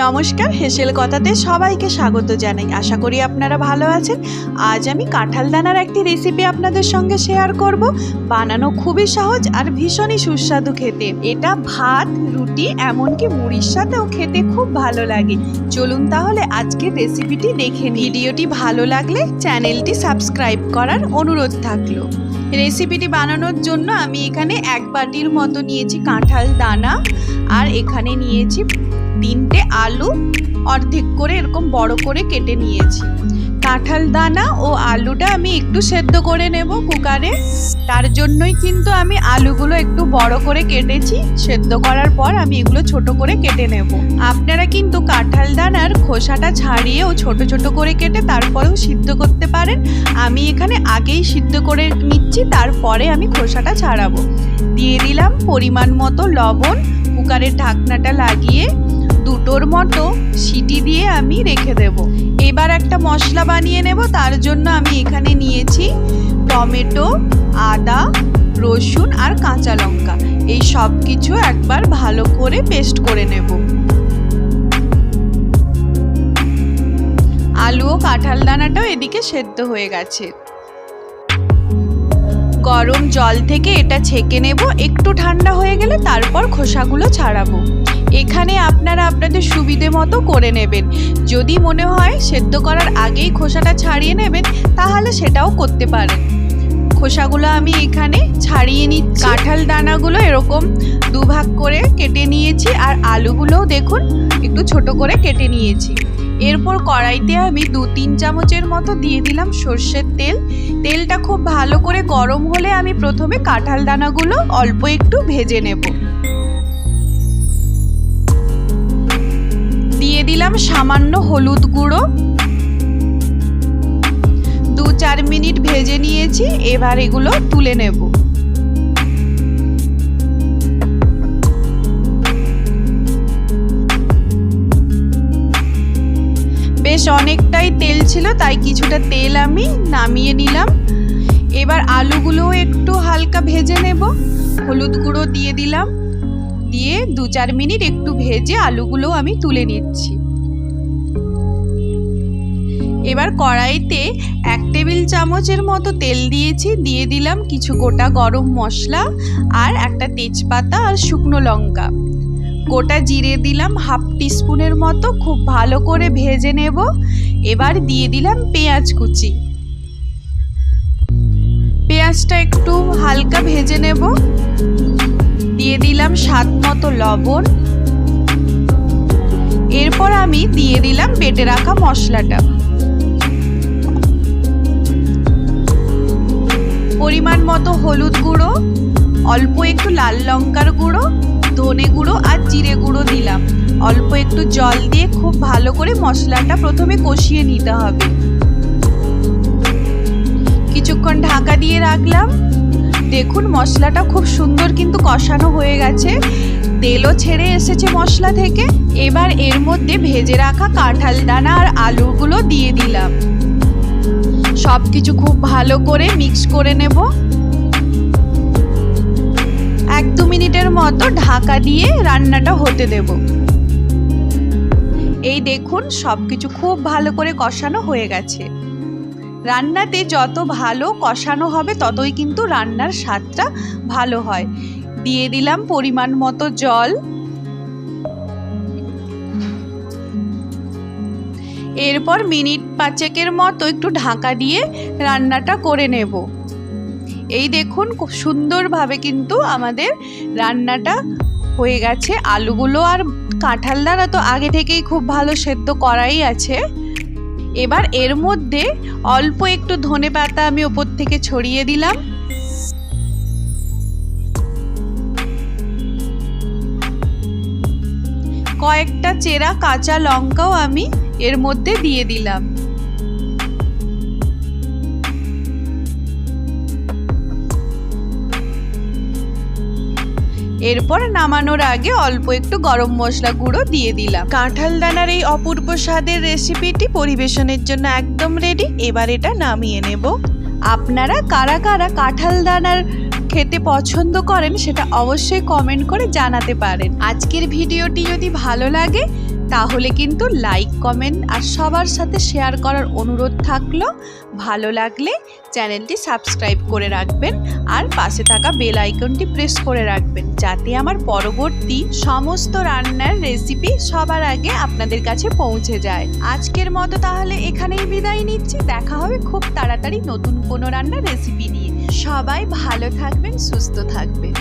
নমস্কার, হেসেল কথাতে সবাইকে স্বাগত জানাই। আশা করি আপনারা ভালো আছেন। আজ আমি কাঁঠাল দানার একটি রেসিপি আপনাদের সঙ্গে শেয়ার করব। বানানো খুবই সহজ আর ভীষণই সুস্বাদু খেতে। এটা ভাত, রুটি, এমনকি মুড়ির সাথেও খেতে খুব ভালো লাগে। চলুন তাহলে আজকের রেসিপিটি দেখে। ভিডিওটি ভালো লাগলে চ্যানেলটি সাবস্ক্রাইব করার অনুরোধ থাকল। রেসিপিটি বানানোর জন্য আমি এখানে এক বাটির মতো নিয়েছি কাঁঠাল দানা। আর এখানে নিয়েছি তিনটে আলু অর্ধেক করে এরকম বড় করে কেটে নিয়েছি। কাঁঠাল দানা ও আলুটা আমি একটু সেদ্ধ করে নেব কুকারে। তার জন্যই কিন্তু আমি আলুগুলো একটু বড় করে কেটেছি। সেদ্ধ করার পর আমি এগুলো ছোট করে কেটে নেব। আপনারা কিন্তু কাঁঠাল দানার খোসাটা ছাড়িয়েও ছোট ছোট করে কেটে তারপরেও সিদ্ধ করতে পারেন। আমি এখানে আগেই সিদ্ধ করে নিচ্ছি, তারপরে আমি খোসাটা ছাড়াবো। দিয়ে দিলাম পরিমাণ মতো লবণ। কুকারের ঢাকনাটা লাগিয়ে দুটোর মতো সিটি দিয়ে আমি রেখে দেব। এবার একটা মশলা বানিয়ে নেব, তার জন্য আমি এখানে নিয়েছি টমেটো, আদা, রসুন আর কাঁচা লঙ্কা। এই সব কিছু একবার ভালো করে পেস্ট করে নেব। আলু ও কাঁঠাল দানাটাও এদিকে সেদ্ধ হয়ে গেছে। গরম জল থেকে এটা ছেঁকে নেব, একটু ঠান্ডা হয়ে গেলে তারপর খোসাগুলো ছাড়াবো। এখানে আপনারা আপনাদের সুবিধে মতো করে নেবেন। যদি মনে হয় সেদ্ধ করার আগেই খোসাটা ছাড়িয়ে নেবেন, তাহলে সেটাও করতে পারেন। খোসাগুলো আমি এখানে ছাড়িয়ে নিচ্ছি। কাঁঠাল দানাগুলো এরকম দুভাগ করে কেটে নিয়েছি, আর আলুগুলোও দেখুন একটু ছোট করে কেটে নিয়েছি। এরপর কড়াইতে আমি দু তিন চামচের মতো দিয়ে দিলাম সর্ষের তেল। তেলটা খুব ভালো করে গরম হলে আমি প্রথমে কাঁঠাল দানাগুলো অল্প একটু ভেজে নেব। দিলাম সামান্য হলুদ গুঁড়ো। দু চার মিনিট ভেজে নিয়েছি, এবার এগুলো তুলে নেব। বেশ অনেকটাই তেল ছিল, তাই কিছুটা তেল আমি নামিয়ে নিলাম। এবার আলুগুলোও একটু হালকা ভেজে নেব। হলুদ গুঁড়ো দিয়ে দিলাম। দিয়ে দু চার মিনিট একটু ভেজে আলুগুলো আমি তুলে নিচ্ছি। এবার কড়াইতে এক টেবিল চামচের মতো তেল দিয়েছি, দিয়ে দিলাম কিছু গোটা গরম মশলা আর একটা তেজপাতা আর শুকনো লঙ্কা। গোটা জিরে দিলাম হাফ টিস্পুনের মতো, খুব ভালো করে ভেজে নেব। এবার দিয়ে দিলাম পেঁয়াজ কুচি। পেঁয়াজটা একটু হালকা ভেজে নেব। দিয়ে দিলাম স্বাদ মতো লবণ। এরপর আমি দিয়ে দিলাম বেটে রাখা মশলাটা। পরিমাণ মতো হলুদ গুঁড়ো, অল্প একটু লাল লঙ্কার গুঁড়ো, ধনে গুঁড়ো আর জিরে গুঁড়ো দিলাম। অল্প একটু জল দিয়ে খুব ভালো করে মশলাটা প্রথমে কষিয়ে নিতে হবে। কিছুক্ষণ ঢাকা দিয়ে রাখলাম। দেখুন, মশলাটা খুব সুন্দর কিন্তু কষানো হয়ে গেছে। তেলও ছেড়ে এসেছে মশলা থেকে। এবার এর মধ্যে ভেজে রাখা কাঁঠাল দানা আর আলুগুলো দিয়ে দিলাম। সব কিছু খুব ভালো করে মিক্স করে নেব। এক দু মিনিটের মতো ঢাকা দিয়ে রান্নাটা হতে দেব। এই দেখুন সব কিছু খুব ভালো করে কষানো হয়ে গেছে। রান্নাতে যত ভালো কষানো হবে, ততই কিন্তু রান্নার স্বাদটা ভালো হয়। দিয়ে দিলাম পরিমাণ মতো জল। এরপর মিনিট পাঁচেকের মতো একটু ঢাকা দিয়ে রান্নাটা করে নেব। এই দেখুন, খুব সুন্দরভাবে কিন্তু আমাদের রান্নাটা হয়ে গেছে। আলুগুলো আর কাঁঠাল দানা তো আগে থেকেই খুব ভালো সেদ্ধ করাই আছে। এবার এর মধ্যে অল্প একটু ধনে পাতা আমি ওপর থেকে ছড়িয়ে দিলাম। কয়েকটা চেরা কাঁচা লঙ্কাও আমি এর মধ্যে দিয়ে দিলাম। এরপর নামানোর আগে অল্প একটু গরম মশলা গুঁড়ো দিয়ে দিলাম। কাঁঠাল দানার এই অপূর্ব স্বাদের রেসিপিটি পরিবেশনের জন্য একদম রেডি। এবার এটা নামিয়ে নেব। আপনারা কারা কারা কাঁঠাল দানার খেতে পছন্দ করেন সেটা অবশ্যই কমেন্ট করে জানাতে পারেন। আজকের ভিডিওটি যদি ভালো লাগে তাহলে কিন্তু লাইক কমেন্ট আর সবার সাথে শেয়ার করার অনুরোধ থাকল। ভালো লাগলে চ্যানেলটি সাবস্ক্রাইব করে রাখবেন আর পাশে থাকা বেল আইকনটি প্রেস করে রাখবেন যাতে আমার পরবর্তী সমস্ত রান্নার রেসিপি সবার আগে আপনাদের কাছে পৌঁছে যায়। আজকের মতো তাহলে এখানেই বিদায় নিচ্ছি। দেখা হবে খুব তাড়াতাড়ি নতুন কোনো রান্নার রেসিপি নিয়ে। সবাই ভালো থাকবেন, সুস্থ থাকবেন।